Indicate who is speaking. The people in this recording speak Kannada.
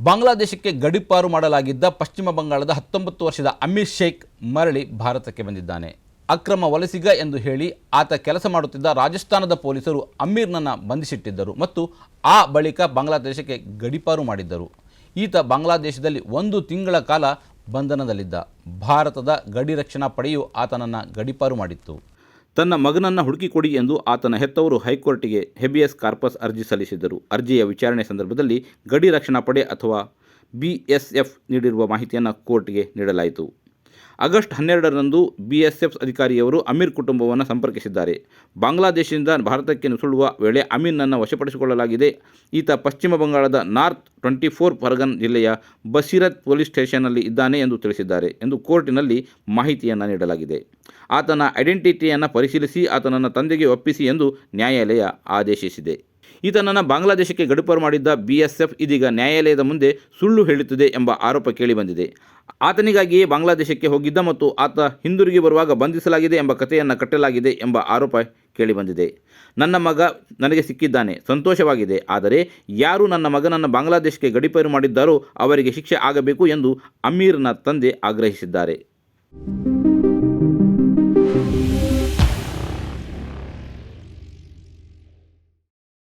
Speaker 1: ಬಾಂಗ್ಲಾದೇಶಕ್ಕೆ ಗಡಿಪಾರು ಮಾಡಲಾಗಿದ್ದ ಪಶ್ಚಿಮ ಬಂಗಾಳದ ಹತ್ತೊಂಬತ್ತು ವರ್ಷದ ಅಮೀರ್ ಶೇಖ್ ಮರಳಿ ಭಾರತಕ್ಕೆ ಬಂದಿದ್ದಾನೆ. ಅಕ್ರಮ ವಲಸಿಗ ಎಂದು ಹೇಳಿ ಆತ ಕೆಲಸ ಮಾಡುತ್ತಿದ್ದ ರಾಜಸ್ಥಾನದ ಪೊಲೀಸರು ಅಮೀರ್ನನ್ನು ಬಂಧಿಸಿಟ್ಟಿದ್ದರು ಮತ್ತು ಆ ಬಳಿಕ ಬಾಂಗ್ಲಾದೇಶಕ್ಕೆ ಗಡಿಪಾರು ಮಾಡಿದ್ದರು. ಈತ ಬಾಂಗ್ಲಾದೇಶದಲ್ಲಿ ಒಂದು ತಿಂಗಳ ಕಾಲ ಬಂಧನದಲ್ಲಿದ್ದ. ಭಾರತದ ಗಡಿ ರಕ್ಷಣಾ ಪಡೆಯು ಆತನನ್ನು ಗಡಿಪಾರು ಮಾಡಿತ್ತು. ತನ್ನ ಮಗನನ್ನು ಹುಡುಕಿಕೊಡಿ ಎಂದು ಆತನ ಹೆತ್ತವರು ಹೈಕೋರ್ಟಿಗೆ ಹೆಬಿಯಸ್ ಕಾರ್ಪಸ್ ಅರ್ಜಿ ಸಲ್ಲಿಸಿದ್ದರು. ಅರ್ಜಿಯ ವಿಚಾರಣೆ ಸಂದರ್ಭದಲ್ಲಿ ಗಡಿ ರಕ್ಷಣಾ ಪಡೆ ಅಥವಾ ಬಿಎಸ್ಎಫ್ ನೀಡಿರುವ ಮಾಹಿತಿಯನ್ನು ಕೋರ್ಟ್ಗೆ ನೀಡಲಾಯಿತು. ಆಗಸ್ಟ್ ಹನ್ನೆರಡರಂದು ಬಿಎಸ್ಎಫ್ ಅಧಿಕಾರಿಯವರು ಅಮೀರ್ ಕುಟುಂಬವನ್ನು ಸಂಪರ್ಕಿಸಿದ್ದಾರೆ. ಬಾಂಗ್ಲಾದೇಶದಿಂದ ಭಾರತಕ್ಕೆ ನುಸುಳುವ ವೇಳೆ ಅಮೀರ್ನನ್ನು ವಶಪಡಿಸಿಕೊಳ್ಳಲಾಗಿದೆ. ಈತ ಪಶ್ಚಿಮ ಬಂಗಾಳದ ನಾರ್ತ್ ಟ್ವೆಂಟಿ ಫೋರ್ ಫರ್ಗನ್ ಜಿಲ್ಲೆಯ ಬಸೀರತ್ ಪೊಲೀಸ್ ಸ್ಟೇಷನ್ನಲ್ಲಿ ಇದ್ದಾನೆ ಎಂದು ತಿಳಿಸಿದ್ದಾರೆ ಎಂದು ಕೋರ್ಟಿನಲ್ಲಿ ಮಾಹಿತಿಯನ್ನು ನೀಡಲಾಗಿದೆ. ಆತನ ಐಡೆಂಟಿಟಿಯನ್ನು ಪರಿಶೀಲಿಸಿ ಆತನನ್ನು ತಂದೆಗೆ ಒಪ್ಪಿಸಿ ಎಂದು ನ್ಯಾಯಾಲಯ ಆದೇಶಿಸಿದೆ. ಈತನನ್ನು ಬಾಂಗ್ಲಾದೇಶಕ್ಕೆ ಗಡಿಪಾರು ಮಾಡಿದ್ದ ಬಿಎಸ್ಎಫ್ ಇದೀಗ ನ್ಯಾಯಾಲಯದ ಮುಂದೆ ಸುಳ್ಳು ಹೇಳುತ್ತಿದೆ ಎಂಬ ಆರೋಪ ಕೇಳಿಬಂದಿದೆ ಆತನಿಗಾಗಿಯೇ ಬಾಂಗ್ಲಾದೇಶಕ್ಕೆ ಹೋಗಿದ್ದ ಮತ್ತು ಆತ ಹಿಂದಿರುಗಿ ಬರುವಾಗ ಬಂಧಿಸಲಾಗಿದೆ ಎಂಬ ಕಥೆಯನ್ನು ಕಟ್ಟಲಾಗಿದೆ ಎಂಬ ಆರೋಪ ಕೇಳಿಬಂದಿದೆ ನನ್ನ ಮಗ ನನಗೆ ಸಿಕ್ಕಿದ್ದಾನೆ, ಸಂತೋಷವಾಗಿದೆ, ಆದರೆ ಯಾರು ನನ್ನ ಮಗನನ್ನು ಬಾಂಗ್ಲಾದೇಶಕ್ಕೆ ಗಡಿಪಾರು ಮಾಡಿದ್ದಾರೋ ಅವರಿಗೆ ಶಿಕ್ಷೆ ಆಗಬೇಕು ಎಂದು ಅಮೀರ್ನ ತಂದೆ ಆಗ್ರಹಿಸಿದ್ದಾರೆ.